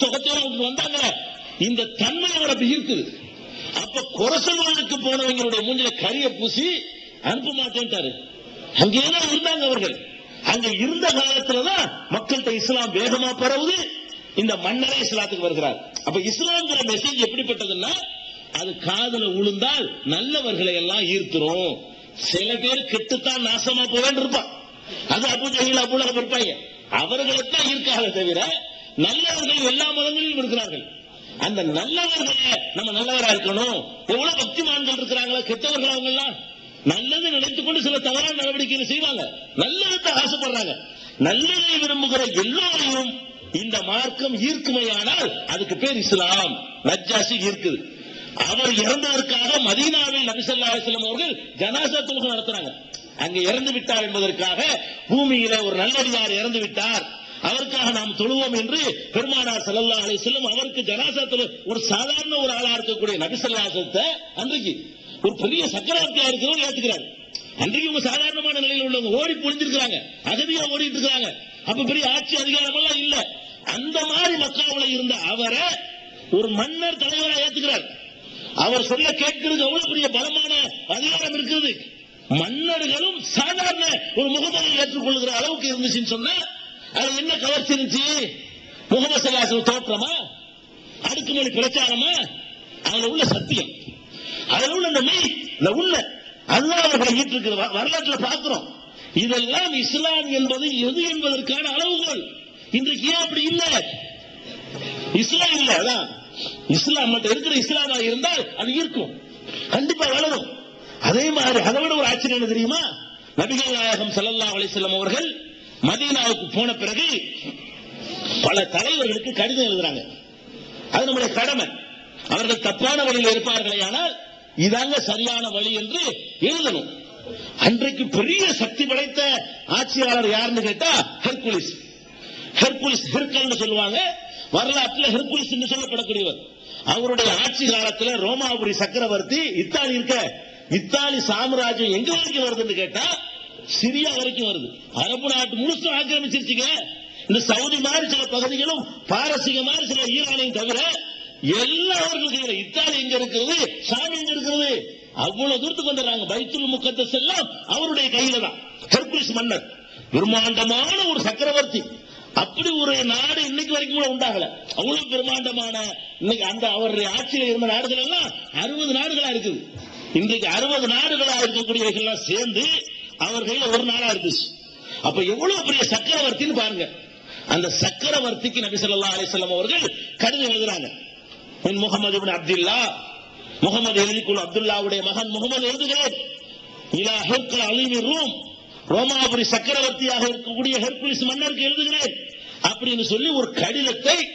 சுகத்தோட வந்தாங்க. இந்த தன்மை அவரை இருக்குது அப்ப குறை போனவங்களுடைய மூஞ்சில கரிய பூசி அனுப்ப மாட்டேன்ட்டாரு. அங்கேயே தான் இருந்தாங்க அவர்கள்? அங்க இருந்த காலத்துலதான் மக்கள்கிட்ட இஸ்லாம் வேகமா பரவுது. இந்த மன்னரே இஸ்லாத்துக்கு வருகிறார். அப்ப இஸ்லாம்ங்கிற மெசேஜ் எப்படிப்பட்டதுன்னா அது காதல உளுந்தால் நல்லவர்களை எல்லாம் ஈர்த்துரும். சில பேர் கெட்டுத்தான் நாசமா போவேன் இருப்பான். அது அபு ஜஹீல் அபுலகம் இருப்பாங்க. அவர்களைத்தான் ஈர்க்காக தவிர நல்லவர்கள் எல்லா மதங்களிலும் இருக்கிறார்கள். அந்த நல்லவர்களை நம்ம நல்லவரா இருக்கணும். எவ்வளவு பக்திமான்கள் இருக்கிறாங்களா கெட்டவர்கள் அவங்க எல்லாம் நல்லது நினைத்துக் கொண்டு சில தவறான நடவடிக்கைகளை செய்வாங்க. நல்லதை ஆசைப்படுறாங்க. நல்லதை விரும்புகிற எல்லோரையும் இந்த மார்க்கம் ஈர்க்குமையானால் அதுக்கு பேர் இஸ்லாம். நஜ்ஜாசி ஈர்க்குது. அவர் இறந்ததற்காக மதீனாவில் நபிசல்லா அலிஸ்லாம் அவர்கள் ஜனாசா தொழுகை நடத்துறாங்க. அங்க இறந்து விட்டார் என்பதற்காக பூமியில ஒரு நல்லடியார் இறந்து விட்டார் அவருக்காக நாம் தொழுவோம் என்று பெருமானார் சல்லல்லா செல்லும் அவருக்கு ஜனாசத்தில் ஒரு சாதாரண ஒரு ஆளா இருக்கக்கூடிய நபிசல்லாசத்தை அன்றைக்கு ஒரு பெரிய சக்கரவர்த்தியா இருக்கிறவங்க ஏத்துக்கிறார். அன்றைக்கு இவங்க சாதாரணமான நிலையில் உள்ளவங்க ஓடி பொழிஞ்சிருக்கிறாங்க அகதியா ஓடிட்டு இருக்காங்க. அப்ப பெரிய ஆட்சி அதிகாரம் எல்லாம் இல்ல. அந்த மாதிரி மக்காவுல இருந்த அவரை ஒரு மன்னர் தலைவரா ஏத்துக்கிறார். அவர் சொல்ல கேட்கிறது அவ்வளவு பெரிய பலமான அதிகாரம் இருக்குது? மன்னர்களும் சாதாரண ஒரு முகமதை ஏற்றுக்கொள்கிற அளவுக்கு இருந்துச்சுன்னு சொன்னா அது என்ன கவர்ச்சி இருந்துச்சு முகமது சல்லாசல் தோற்றமா? அடுக்குமொழி பிரச்சாரமா? அதுல உள்ள சத்தியம். அதுல உள்ள இந்த மெய் இந்த உள்ள. அதுதான் அவர்களை ஈட்டிருக்கிற வரலாற்றுல பார்க்கிறோம். இதெல்லாம் இஸ்லாம் என்பது எது என்பதற்கான அளவுகோல். இன்றைக்கு ஏன் அப்படி இல்லை? இஸ்லாம் இல்ல அதான். இஸ்லாம் மட்டும் இருக்கிற இஸ்லாமா இருந்தால் அது இருக்கும் கண்டிப்பா வளரும். அதே மாதிரி அதை விட ஒரு ஆச்சரியம் என்ன தெரியுமா? நபிகள் நாயகம் சல்லா அலைஹி அவர்கள் மதீனாவுக்கு போன பிறகு பல தலைவர்களுக்கு கடிதம் எழுதுறாங்க. அது நம்முடைய கடமை. அவர்கள் தப்பான வழியில் இருப்பார்களே ஆனால் இதாங்க சரியான வழி என்று எழுதணும். அன்றைக்கு பெரிய சக்தி படைத்த ஆட்சியாளர் யாருன்னு கேட்டா ஹெர்குலிஸ் ஹெர்குலிஸ் ஹெர்கல்னு சொல்லுவாங்க. வரலாற்றுல ஹெர்குலிஸ் என்று சொல்லப்படக்கூடியவர். அவருடைய ஆட்சி காலத்துல ரோமாபுரி சக்கரவர்த்தி இத்தாலி இருக்க இத்தாலி சாம்ராஜ்யம் எங்க வரைக்கும் வருதுன்னு கேட்டா சிரியா வரைக்கும் வருது. அரபு நாட்டு முழுசும் ஆக்கிரமிச்சிருச்சுங்க. இந்த சவுதி மாதிரி சில பகுதிகளும் பாரசீக மாதிரி சில ஈரானையும் தவிர எல்லா அவர்களுக்கு இத்தாலி எங்க இருக்கிறது சாமி எங்க இருக்கிறது அவ்வளவு தூரத்துக்கு வந்துடுறாங்க. பைத்துல் முக்கத்தஸ் எல்லாம் அவருடைய கையில தான். ஹெர்குலிஸ் மன்னர். பிரம்மாண்டமான ஒரு சக்கரவர்த்தி. அப்படி ஒரு நாடு இன்னைக்கு வரைக்கும் கூட உண்டாகல. அவ்வளவு பிரம்மாண்டமான இன்னைக்கு அந்த அவருடைய ஆட்சியில் இருந்த நாடுகள் எல்லாம் அறுபது நாடுகளா இருக்குது. இன்றைக்கு அறுபது நாடுகளா இருக்கக்கூடியவர்கள் எல்லாம் சேர்ந்து அவர் கையில ஒரு நாளா இருந்துச்சு அப்ப எவ்வளவு பெரிய சக்கரவர்த்தின்னு பாருங்க. அந்த சக்கரவர்த்திக்கு நபி சொல்லா அலிசல்லாம் அவர்கள் கடிதம் எழுதுறாங்க. என் முகமது இப்னு அப்துல்லா முகமது எழுதிக்குள் அப்துல்லாவுடைய மகன் முகமது எழுதுகிறேன். இலா ஹெர்கல் அலிமி ரூம் ரோமாபுரி சக்கரவர்த்தியாக இருக்கக்கூடிய ஹெர்குலிஸ் மன்னருக்கு எழுதுகிறேன். அப்படின்னு சொல்லி ஒரு கடிதத்தை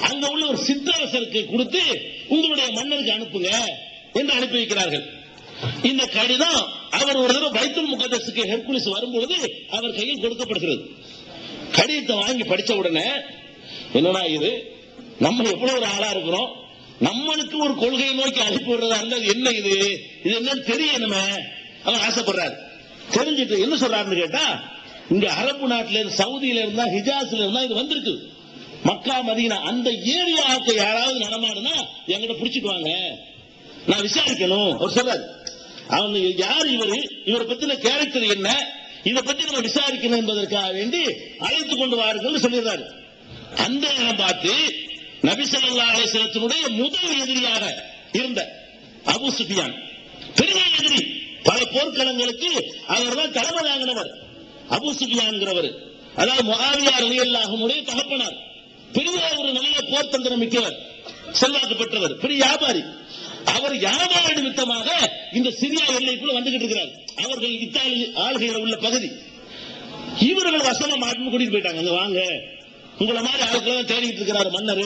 அங்க உள்ள ஒரு சித்தரசருக்கு கொடுத்து உங்களுடைய மன்னருக்கு அனுப்புங்க என்று அனுப்பி வைக்கிறார்கள். இந்த கடிதம் அவர் ஒரு தடவை பைத்துல் முகதஸுக்கு ஹெர்குலிஸ் வரும்பொழுது அவர் கையில் கொடுக்கப்படுகிறது. கடிதத்தை வாங்கி படிச்ச உடனே என்னன்னா இது? நம்ம எவ்வளவு ஒரு ஆளா இருக்கிறோம்? நம்மளுக்கு ஒரு கொள்கையை நோக்கி அனுப்பி விடுறதா இருந்தால் என்ன இது? இது என்னன்னு தெரியணுமே. அவன் ஆசைப்படுறாரு. தெரிஞ்சுட்டு என்ன சொல்றாருன்னு கேட்டா இங்க அரபு நாட்டுல இருந்து சவுதியில இருந்தா ஹிஜாஸ்ல இருந்தா இது வந்திருக்கு. மக்கா மதீனா அந்த ஏரியாவுக்கு யாராவது நடமாடுனா எங்கிட்ட புடிச்சிட்டு வாங்க நான் விசாரிக்கணும். அவர் சொல்றாரு அவங்க யார் இவர்? இவரை பத்தின கேரக்டர் என்ன? இதை பத்தி நம்ம விசாரிக்கணும் என்பதற்காக வேண்டி அழைத்து கொண்டு வாருங்கள் சொல்லிடுறாரு அந்த இடம் பார்த்து நபி முதல் எதிரியாக இருந்த அபு சுபியான் பெரிய எதிரி. பல போர்க்களங்களுக்கு அவர் தான் தலைமை தாங்கினவர். அபு சுஃபியான்கிறவர் அதாவது முஆவியா ரலியல்லாஹுடைய தகப்பனார். பெரிய ஒரு நல்ல போர் தந்திரம் மிக்கவர் செல்வாக்கு பெற்றவர் பெரிய வியாபாரி. அவர் வியாபார நிமித்தமாக இந்த சிரியா எல்லைக்குள்ள வந்துகிட்டு இருக்கிறார். அவர்கள் இத்தாலி ஆளுகையில் உள்ள பகுதி. இவர்கள் வசனம் மாட்டு கூட்டிட்டு போயிட்டாங்க. அங்க வாங்க. உங்களை மாதிரி ஆட்களை தேடிட்டு இருக்கிறாரு மன்னர்.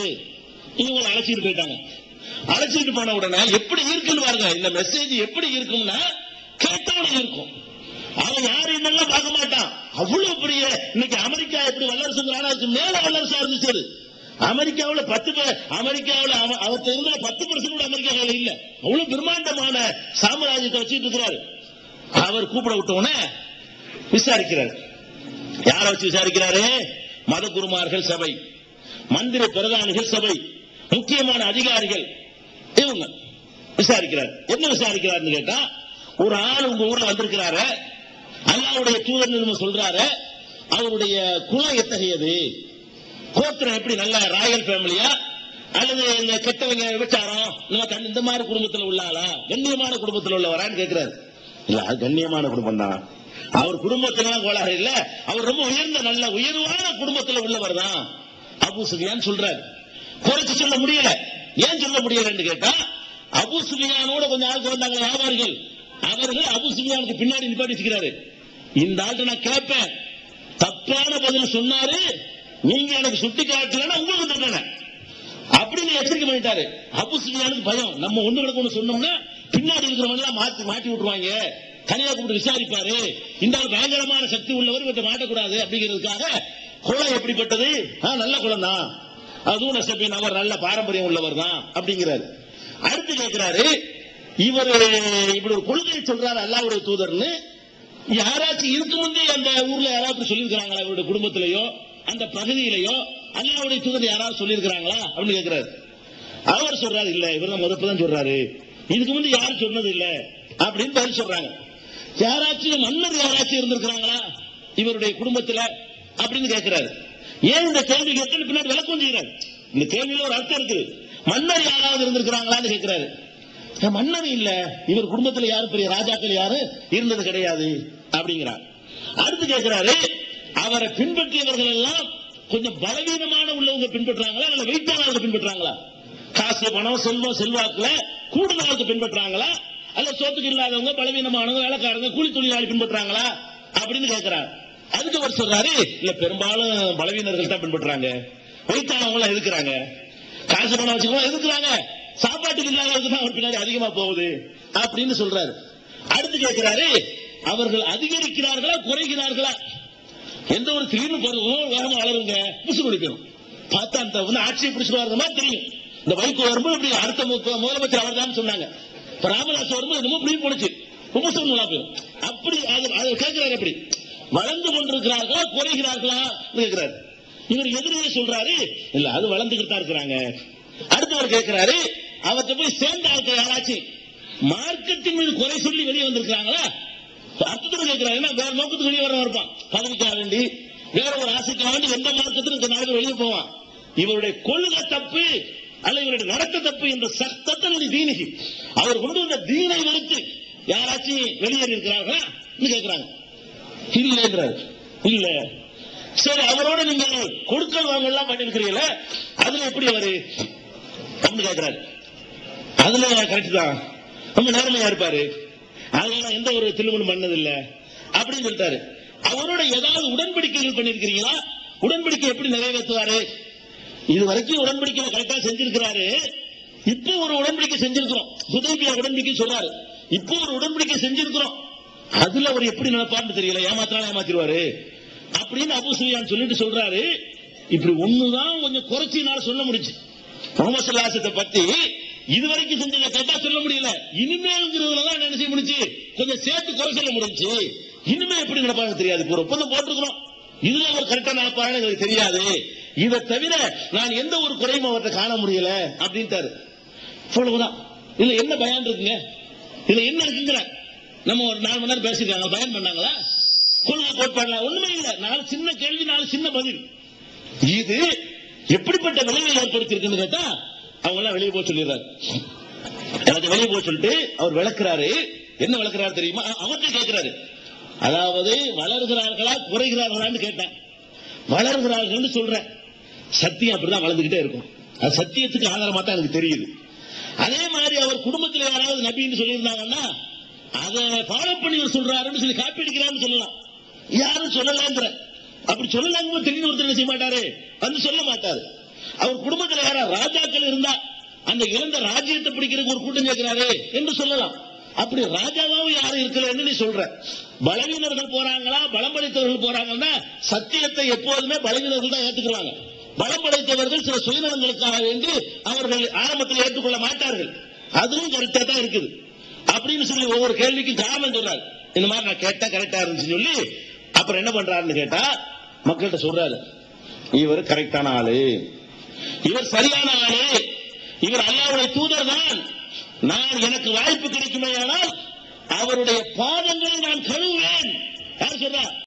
இவங்களை அழைச்சிட்டு போயிட்டாங்க. அழைச்சிட்டு போன உடனே எப்படி இருக்குன்னு பாருங்க. இந்த மெசேஜ் எப்படி இருக்கும்னா கேட்டவன இருக்கும். அவன் யாரு என்னெல்லாம் பார்க்க மாட்டான். அவ்வளவு பெரிய இன்னைக்கு அமெரிக்கா எப்படி வல்லரசு மேல வல்லரசா இருந்துச்சு. அது. அமெரிக்காவில் பத்து அமெரிக்காவில் அமெரிக்காவுல இருந்த பத்து பர்சன்ட் கூட அமெரிக்காவில் இல்ல. அவ்வளவு பிரம்மாண்டமான சாம்ராஜ்யத்தை வச்சுட்டு இருக்கிறாரு. அவர் கூப்பிட விட்ட விசாரிக்கிறார். யாரை வச்சு விசாரிக்கிறாரு? மத குருமார்கள் சபை மந்திர பிரதானிகள் சபை முக்கியமான அதிகாரிகள். இவங்க விசாரிக்கிறார். என்ன விசாரிக்கிறாருன்னு கேட்டா ஒரு ஆள் உங்க ஊர்ல வந்திருக்கிறாரு. அல்லாவுடைய தூதர் நம்ம சொல்றாரு. அவருடைய குலம் எத்தகையது? கோத்திரம் எப்படி நல்ல ராயல் ஃபேமிலியா? அல்லது இந்த கெட்டவங்க விபச்சாரம்? இந்த மாதிரி இந்த மாதிரி குடும்பத்தில் உள்ள கண்ணியமான குடும்பத்தில் உள்ளவரான்னு கேட்கிறாரு இல்ல அது கண்ணியமான குடும்பம் தான் அவர் குடும்பத்திலாம் கோளாறு இல்ல. அவர் ரொம்ப உயர்ந்த நல்ல உயர்வான குடும்பத்துல உள்ளவர் தான் அபு சுஃபியான் சொல்றாரு. குறைச்சு சொல்ல முடியல. ஏன் சொல்ல முடியலன்னு கேட்டா அபு சுஃபியானோட கொஞ்சம் ஆளுக்கு வந்தாங்க வியாபாரிகள். அவர்கள் அபு சுஃபியானுக்கு பின்னாடி நிப்பாட்டி வச்சுக்கிறாரு. இந்த ஆள்கிட்ட நான் கேட்பேன். தப்பான பதில் சொன்னாரு நீங்க எனக்கு சுட்டி காட்டலன்னா உங்களுக்கு தண்டனை அப்படின்னு எச்சரிக்கை பண்ணிட்டாரு. அபு சுஃபியானுக்கு பயம். நம்ம ஒண்ணு கிடக்கு ஒண்ணு சொன்னோம்னா பின்னாடி இருக்கிறவங்க எல்லாம் மாத்தி மாட்டி விட்டுருவாங்க. தனியா கூப்பிட்டு விசாரிப்பாரு. இந்த பயங்கரமான சக்தி உள்ளவர் இவற்றை மாட்டக்கூடாது அப்படிங்கிறதுக்காக குளம் எப்படிப்பட்டது? நல்ல குளம் தான் அதுவும் நசபின் அவர் நல்ல பாரம்பரியம் உள்ளவர் தான் அப்படிங்கிறாரு. அடுத்து கேட்கிறாரு இவர் இப்படி ஒரு கொள்கை சொல்றாரு அல்லாவுடைய தூதர்னு. யாராச்சும் இருக்கு முந்தைய அந்த ஊர்ல யாராவது சொல்லியிருக்கிறாங்களா இவருடைய குடும்பத்திலேயோ? அந்த பகுதியிலேயோ அல்லாவுடைய தூதர் யாராவது சொல்லியிருக்கிறாங்களா? அப்படின்னு கேட்கிறாரு. அவர் சொல்றாரு இல்ல இவர் தான் முதப்பதான் சொல்றாரு. இதுக்கு முந்தி யாரும் சொன்னது இல்ல. அப்படின்னு பதில் சொல்றாங்க. யாராச்சும் மன்னர் யாராச்சும் இருந்திருக்கிறாங்களா? இவருடைய குடும்பத்துல அப்படின்னு கேட்கிறாரு. ஏன் இந்த கேள்வி கேட்டு பின்னாடி விளக்கம் செய்யறாரு இந்த கேள்வியில ஒரு அர்த்தம் இருக்குது. மன்னர் யாராவது இருந்திருக்கிறாங்களான்னு கேட்கிறாரு. மன்னர் இல்ல. இவர் குடும்பத்துல யாரும் பெரிய ராஜாக்கள் யாரும் இருந்தது கிடையாது. அப்படிங்கிறார். அடுத்து கேட்கிறாரு அவரை பின்பற்றியவர்கள் எல்லாம் கொஞ்சம் பலவீனமான உள்ளவங்க பின்பற்றாங்களா இல்ல வெயிட்டானவங்க பின்பற்றாங்களா காசு பணம் செல்வம் செல்வாக்குல கூடுதலாவுக்கு பின்பற்றாங்களா அல்ல சோத்துக்கு இல்லாதவங்க பலவீனமானவங்க வேலைக்காரங்க கூலி தொழிலாளி பின்பற்றாங்களா அப்படின்னு கேட்கிறார் அதுக்கு அவர் சொல்றாரு இல்ல பெரும்பாலும் பலவீனர்கள் தான் பின்பற்றாங்க வெயிட்டானவங்க எல்லாம் காசு பணம் வச்சுக்கோ எதுக்குறாங்க? சாப்பாட்டுக்கு இல்லாதவங்க தான் அவர் பின்னாடி அதிகமா போகுது. அப்படின்னு சொல்றாரு. அடுத்து கேட்கிறாரு அவர்கள் அதிகரிக்கிறார்களா குறைகிறார்களா? எந்த ஒரு திடீர்னு பருவம் வேகமா வளருங்க. புசு குடிக்கணும். பார்த்தா அந்த வந்து ஆட்சியை பிடிச்சிட்டு மாதிரி தெரியும். இந்த வைகோ வரும்போது இப்படி அடுத்த முதலமைச்சர் அவர் தான் சொன்னாங்க. இப்ப ராமதாஸ் வரும்போது என்னமோ இப்படி போனுச்சு உபசம் நல்லா போயிடும். அப்படி அது கேட்கிறாரு எப்படி வளர்ந்து கொண்டிருக்கிறார்களா குறைகிறார்களா? கேட்கிறாரு. இவர் எதிரியே சொல்றாரு இல்ல அது வளர்ந்துகிட்டு தான் இருக்கிறாங்க. அடுத்தவர் கேட்கிறாரு அவற்றை போய் சேர்ந்த ஆட்கள் யாராச்சும்? மார்க்கெட்டின் மீது குறை சொல்லி வெளியே வந்திருக்காங்களா அர்த்தத்தில் கேட்கிறாங்க ஏன்னா வேற நோக்கத்துக்கு வெளியே வர இருப்பான். பதவிக்காக வேண்டி வேற ஒரு ஆசைக்காக வேண்டி எந்த மார்க்கத்திலும் இந்த நாடு வெளியே போவான். இவருடைய கொள்கை தப்பு அல்ல இவருடைய நடத்த தப்பு என்ற சத்தத்தில் தீனிகி அவர் கொண்டு வந்த தீனை வெறுத்து யாராச்சும் வெளியேறி இருக்கிறார்களா கேட்கிறாங்க இல்லைன்றாரு இல்ல. சரி அவரோட நீங்க கொடுக்கல் எல்லாம் பண்ணிருக்கிறீங்கள அதுல எப்படி அவரு? அப்படின்னு கேட்கிறாரு அதுல கரெக்ட் தான். ரொம்ப நேர்மையா இருப்பாரு. அதெல்லாம் எந்த ஒரு திருமணம் பண்ணதில்ல. அப்படின்னு சொல்லிட்டாரு. அவரோட ஏதாவது உடன்படிக்கைகள் பண்ணிருக்கிறீங்களா உடன்படிக்கை எப்படி நிறைவேற்றுவாரு? இது வரைக்கும் உடன்படிக்கை கரெக்டா செஞ்சிருக்கிறாரு. இப்போ ஒரு உடன்படிக்கை செஞ்சிருக்கிறோம். ஹுதைபியா உடன்படிக்கை சொல்றாரு. இப்போ ஒரு உடன்படிக்கை செஞ்சிருக்கிறோம். அதுல அவர் எப்படி நினைப்பார்னு தெரியல. ஏமாத்தினாலும் ஏமாத்திடுவாரு? அப்படின்னு அபு சுஃபியான் சொல்லிட்டு சொல்றாரு. இப்படி ஒண்ணுதான் கொஞ்சம் குறைச்சினால சொல்ல முடிச்சு முகமது சல்லாசத்தை பத்தி இதுவரைக்கும் செஞ்சதை கேட்டா சொல்ல முடியல. இனிமேல்ங்கிறதுலதான் என்ன செய்ய முடிச்சு கொஞ்சம் சேர்த்து குறை சொல்ல முடிஞ்சு இனிமே எப்படி நடப்பாங்க தெரியாது. ஒரு ஒப்பந்தம் போட்டிருக்கிறோம். இதுல அவர் கரெக்டா நடப்பாருன்னு எங்களுக்கு தெரியாது. இதை தவிர நான் எந்த ஒரு குறையும் அவர்கிட்ட காண முடியல அப்படின்ட்டாரு. அவ்வளவுதான் இதுல என்ன பயான் இருக்குங்க? இதுல என்ன இருக்குங்கிற? நம்ம ஒரு நாலு மணி நேரம் பேசிருக்காங்க பயன் பண்ணாங்களா? கொள்கை கோட்பாடுல ஒண்ணுமே இல்ல. நாலு சின்ன கேள்வி நாலு சின்ன பதில். இது எப்படிப்பட்ட விளைவை ஏற்படுத்தியிருக்குன்னு கேட்டா அவங்க எல்லாம் வெளியே போக சொல்லிடுறாரு. எனக்கு வெளியே போக சொல்லிட்டு அவர் விளக்குறாரு. என்ன விளக்குறாரு தெரியுமா? அ- அவர்கிட்ட கேட்கிறாரு அதாவது வளர்கிறார்களா குறைகிறார்களான்னு கேட்டேன். வளர்கிறார்கள் சொல்றேன். சத்தியம் அப்படிதான் வளர்ந்துகிட்டே இருக்கும். அது சத்தியத்துக்கு ஆதாரமா தான் எனக்கு தெரியுது. அதே மாதிரி அவர் குடும்பத்தில் யாராவது நபின்னு சொல்லியிருந்தாங்கன்னா அதை ஃபாலோ பண்ணி இவர் சொல்றாருன்னு சொல்லி காப்பி அடிக்கிறான்னு சொல்லலாம். யாரும் சொல்லலாங்கிற. அப்படி சொல்லலாங்க திடீர்னு ஒருத்தர் என்ன செய்ய மாட்டாரு? வந்து சொல்ல மாட்டாரு. அவர் குடும்பத்தில் யாரா ராஜாக்கள் இருந்தா அந்த இழந்த ராஜ்யத்தை பிடிக்கிறதுக்கு ஒரு கூட்டம் கேட்கிறாரு என்று சொல்லலாம். அப்படி ராஜாவாவும் யாரும் இருக்கலன்னு நீ சொல்ற. பலவீனர்கள் போறாங்களா? பலம் படைத்தவர்கள் போறாங்கன்னா சத்தியத்தை எப்போதுமே பலவீனர்கள் தான் ஏத்துக்கிறாங்க பலம் படைத்தவர்கள் சில சுயநலங்களுக்காக என்று அவர்கள் ஆரம்பத்தில் ஏற்றுக்கொள்ள மாட்டார்கள். அதுவும் கரெக்டா தான் இருக்குது. அப்படின்னு சொல்லி ஒவ்வொரு கேள்விக்கும் காரணம் சொல்றாரு. இந்த மாதிரி நான் கேட்டா கரெக்டா இருந்துச்சுன்னு சொல்லி அப்புறம் என்ன பண்றாருன்னு கேட்டா மக்கள்கிட்ட சொல்றாரு. இவர் கரெக்டான ஆளு. இவர் சரியான ஆளு. இவர் அல்லாவுடைய தூதர் தான். நான் எனக்கு வாய்ப்பு கிடைக்குமேயானால் அவருடைய பாதங்களை நான் கழுவுவேன். யார் சொல்றா?